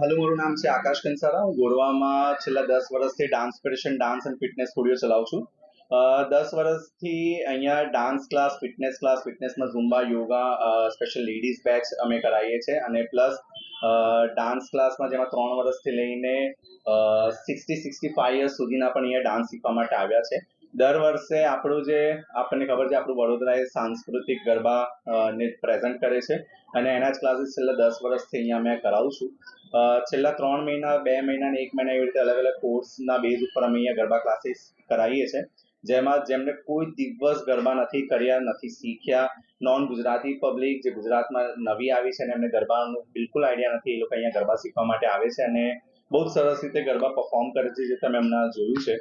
Hello, મારું નામ છે આકાશ કંસારા. હું ગોરવામાં છેલ્લા દસ વર્ષથી dance federation dance and fitness studio ચલાવું છું. દસ વર્ષથી અહીંયા dance class fitness class ફિટનેસમાં Zumba yoga special ladies batch અમે કરાવીએ છીએ. અને પ્લસ ડાન્સ ક્લાસમાં જેમાં ત્રણ વર્ષથી લઈને સિક્સટી સિક્સટી ફાઈવ યર્સ સુધીના પણ અહીંયા ડાન્સ શીખવા માટે આવ્યા છે. દર વર્ષે આપણું જે, આપણને ખબર છે, આપણું વડોદરા એ સાંસ્કૃતિક ગરબા ને પ્રેઝન્ટ કરે છે. અને એના જ ક્લાસીસ છેલ્લા દસ વર્ષથી અહીંયા મેં કરાવું છું. છેલ્લા ત્રણ મહિના, બે મહિના ને એક મહિના એવી રીતે અલગ અલગ કોર્સના બેઝ ઉપર અમે અહીંયા ગરબા ક્લાસીસ કરાવીએ છીએ. જેમાં જેમને કોઈ દિવસ ગરબા નથી કર્યા, નથી શીખ્યા નોન ગુજરાતી પબ્લિક જે ગુજરાતમાં નવી આવી છે અને એમને ગરબાનું બિલકુલ આઈડિયા નથી, એ લોકો અહીંયા ગરબા શીખવા માટે આવે છે અને બહુ સરસ રીતે ગરબા પરફોર્મ કરે છે, જે તમે હમણાં જોયું છે.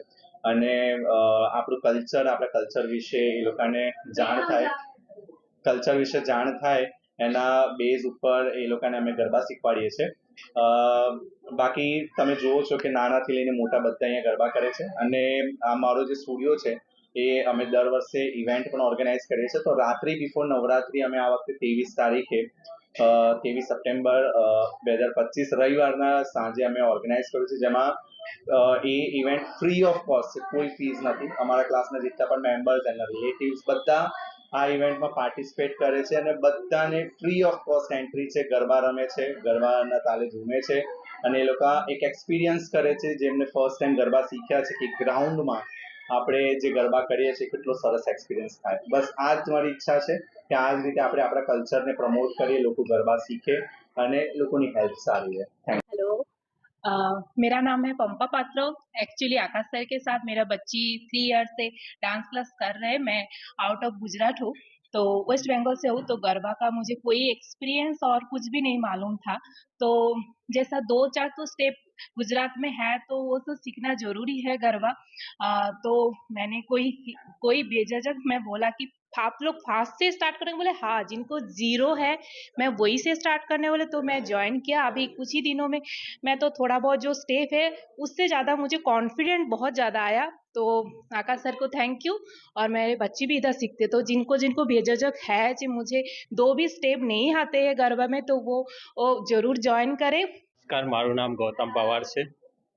અને આપણું કલ્ચર આપણા કલ્ચર વિશે એ લોકોને જાણ થાય. કલ્ચર વિશે જાણ થાય, એના બેઝ ઉપર એ લોકોને અમે ગરબા શીખવાડીએ છીએ. બાકી તમે જુઓ છો કે નાનાથી લઈને મોટા બધા અહીંયા ગરબા કરે છે. અને આ મારો જે સ્ટુડિયો છે, એ અમે દર વર્ષે ઇવેન્ટ પણ ઓર્ગેનાઇઝ કરીએ છીએ. તો રાત્રિ બિફોર નવરાત્રી અમે આ વખતે ત્રેવીસ તારીખે ત્રેવીસ સપ્ટેમ્બર બે હજાર પચીસ રવિવારના સાંજે અમે ઓર્ગેનાઇઝ કર્યું છે. જેમાં એ ઇવેન્ટ ફ્રી ઓફ કોસ્ટ છે. કોઈ ફીસ નથી. અમારા ક્લાસના જેટલા પણ મેમ્બર્સ એના રિલેટિવ્સ બધા આ ઇવેન્ટમાં પાર્ટિસિપેટ કરે છે અને બધાને ફ્રી ઓફ કોસ્ટ એન્ટ્રી છે. ગરબા રમે છે. ગરબાના તાલે ઝૂમે છે. અને એ લોકો એક એક્સપિરિયન્સ કરે છે. જેમને ફર્સ્ટ ટાઈમ ગરબા શીખ્યા છે કે ગ્રાઉન્ડમાં આપણે જે ગરબા કરીએ છીએ કેટલો સરસ એક્સપિરિયન્સ થાય બસ આ જ મારી ઈચ્છા છે કે આ જ રીતે આપણે આપણા કલ્ચરને પ્રમોટ કરીએ લોકો ગરબા શીખે અને લોકોની હેલ્થ સારી રહે થેન્ક हेलो अ, मेरा नाम है पंपा पात्रो एक्चुअली आकाश सर के साथ मेरा बच्ची थ्री ईयर से डांस क्लास कर रहे हैं मैं आउट ऑफ गुजरात हूँ तो वेस्ट बंगाल से हूँ तो गरबा का मुझे कोई एक्सपीरियंस और कुछ भी नहीं मालूम था। तो जैसा दो चार तो स्टेप गुजरात में है तो वो तो सीखना ज़रूरी है गरबा। तो मैंने कोई कोई बेझिझक, मैं बोला कि आप लोग फास्ट से स्टार्ट करेंगे बोले हाँ जिनको जीरो है मैं वही से स्टार्ट करने वाले तो मैं ज्वाइन किया अभी कुछ ही दिनों में मैं तो थोड़ा बहुत जो स्टेप है उससे ज़्यादा मुझे कॉन्फिडेंट बहुत ज़्यादा आया तो आकाश सर को थैंक यू और मेरे बच्चे भी इधर सीखते तो जिनको जिनको बेझिझक है जी मुझे दो भी स्टेप नहीं आते हैं गरबा में तो वो, वो ज़रूर ज्वाइन करें નમસ્કાર મારું નામ ગૌતમ પવાર છે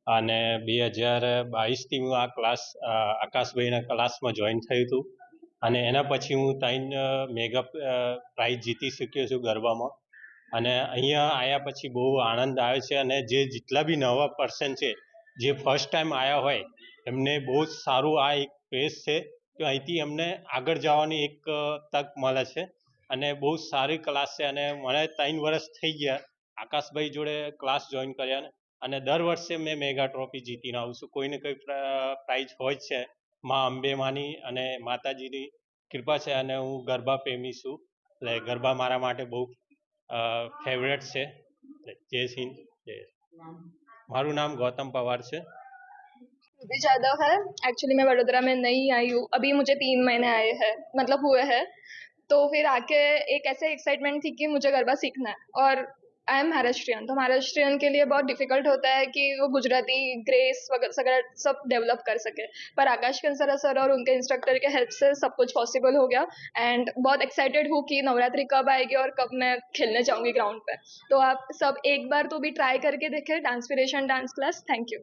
અને બે હજાર બાવીસથી હું આ ક્લાસ અ, આકાશભાઈના ક્લાસમાં જોઈન થયું હતું અને એના પછી હું ત્રણ મેગા પ્રાઇઝ જીતી શક્યો છું ગરબામાં. અને અહીંયા આવ્યા પછી બહુ આનંદ આવે છે અને જે જેટલા બી નવા પર્સન છે, જે ફર્સ્ટ ટાઈમ આવ્યા હોય, એમને બહુ જ સારું આ એક પ્રેસ છે કે અહીંથી એમને આગળ જવાની એક તક મળે છે. અને બહુ સારી ક્લાસ છે અને મને ત્રણ વર્ષ થઈ ગયા આકાશભાઈ જોડે ક્લાસ જોઈન કર્યા અને દર વર્ષે મેં મેગા ટ્રોફી જીતીને આવું છું. કોઈને કોઈ પ્રાઇઝ હોય છે. મા અંબે માની અને માતાજીની કૃપા છે અને હું ગરબા પ્રેમી છું એટલે ગરબા મારા માટે બહુ ફેવરેટ છે જય સિંહ જય મારું નામ ગૌતમ પવાર છે भी ज़्यादा है एक्चुअली मैं वडोदरा में नई आई हूँ अभी मुझे तीन महीने आए हैं मतलब हुए हैं तो फिर आके एक ऐसे एक्साइटमेंट थी कि मुझे गरबा सीखना है और आई एम महाराष्ट्रियन तो महाराष्ट्रियन के लिए बहुत डिफ़िकल्ट होता है कि वो गुजराती ग्रेस वगैरह सब डेवलप कर सके। पर आकाश कंसरा सर और उनके इंस्ट्रक्टर के हेल्प से सब कुछ पॉसिबल हो गया। एंड बहुत एक्साइटेड हूँ कि नवरात्रि कब आएगी और कब मैं खेलने जाऊँगी ग्राउंड पर तो आप सब एक बार तो भी ट्राई करके देखें। Dancepiration dance class thank you